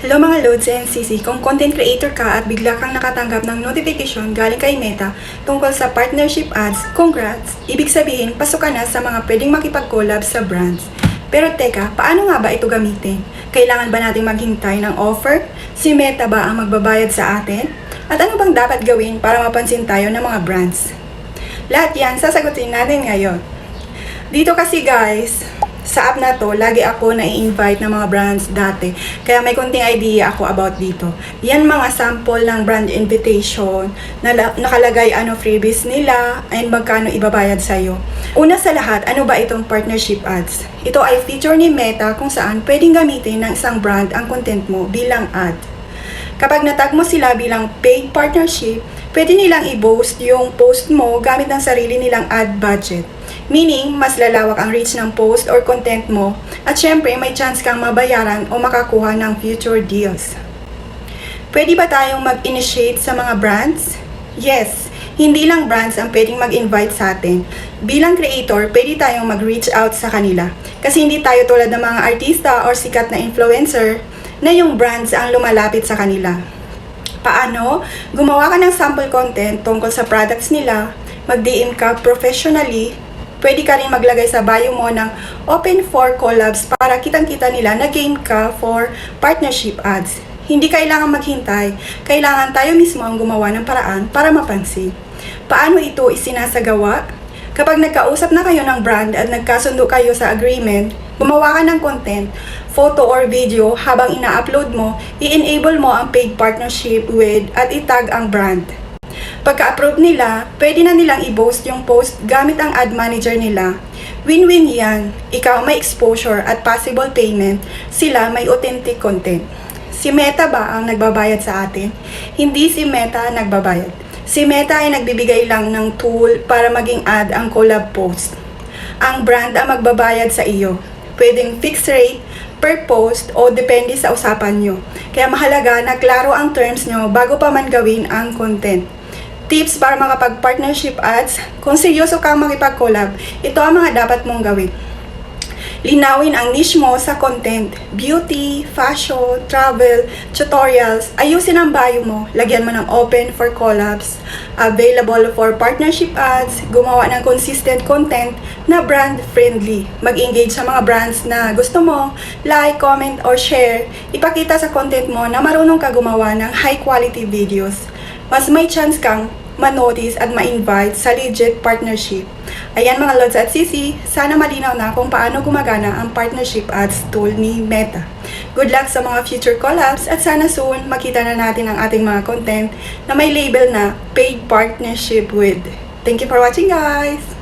Hello mga Loads and CC, kung content creator ka at bigla kang nakatanggap ng notification galing kay Meta tungkol sa partnership ads, congrats! Ibig sabihin, pasok ka na sa mga pwedeng makipag-collab sa brands. Pero teka, paano nga ba ito gamitin? Kailangan ba nating maghintay ng offer? Si Meta ba ang magbabayad sa atin? At ano bang dapat gawin para mapansin tayo ng mga brands? Lahat yan sasagutin natin ngayon. Dito kasi guys, sa app na to, lagi ako na-invite ng mga brands dati. Kaya may konting idea ako about dito. Yan mga sample ng brand invitation na la- nakalagay ano freebies nila and magkano ibabayad sa'yo. Una sa lahat, ano ba itong partnership ads? Ito ay feature ni Meta kung saan pwedeng gamitin ng isang brand ang content mo bilang ad. Kapag natag mo sila bilang paid partnership, pwede nilang i-boost yung post mo gamit ng sarili nilang ad budget. Meaning, mas lalawak ang reach ng post or content mo at syempre may chance kang mabayaran o makakuha ng future deals. Pwede ba tayong mag-initiate sa mga brands? Yes, hindi lang brands ang pwedeng mag-invite sa atin. Bilang creator, pwede tayong mag-reach out sa kanila. Kasi hindi tayo tulad ng mga artista or sikat na influencer na yung brands ang lumalapit sa kanila. Paano? Gumawa ka ng sample content tungkol sa products nila, mag-DM ka professionally, pwede ka rin maglagay sa bio mo ng open for collabs para kitang-kita nila na game ka for partnership ads. Hindi kailangan maghintay, kailangan tayo mismo ang gumawa ng paraan para mapansin. Paano ito isinasagawa? Kapag nagkausap na kayo ng brand at nagkasundo kayo sa agreement, gumawa ka ng content, photo or video habang ina-upload mo, i-enable mo ang paid partnership with at itag ang brand. Pagka-approve nila, pwede na nilang i-boast yung post gamit ang ad manager nila. Win-win yan. Ikaw may exposure at possible payment, sila may authentic content. Si Meta ba ang nagbabayad sa atin? Hindi si Meta nagbabayad. Si Meta ay nagbibigay lang ng tool para maging ad ang collab post. Ang brand ang magbabayad sa iyo. Pwedeng fixed rate, per post o depende sa usapan nyo. Kaya mahalaga na klaro ang terms nyo bago pa man gawin ang content. Tips para makapag-partnership ads, kung seryoso kang makipag-collab, ito ang mga dapat mong gawin. Linawin ang niche mo sa content, beauty, fashion, travel, tutorials. Ayusin ang bio mo. Lagyan mo ng open for collabs, available for partnership ads, gumawa ng consistent content na brand friendly. Mag-engage sa mga brands na gusto mo, like, comment, or share. Ipakita sa content mo na marunong ka gumawa ng high quality videos. Mas may chance kang ma-notice at ma-invite sa legit partnership. Ayan mga Lods at Sisi, sana malinaw na kung paano gumagana ang partnership ads tool ni Meta. Good luck sa mga future collabs at sana soon makita na natin ang ating mga content na may label na paid partnership with. Thank you for watching guys!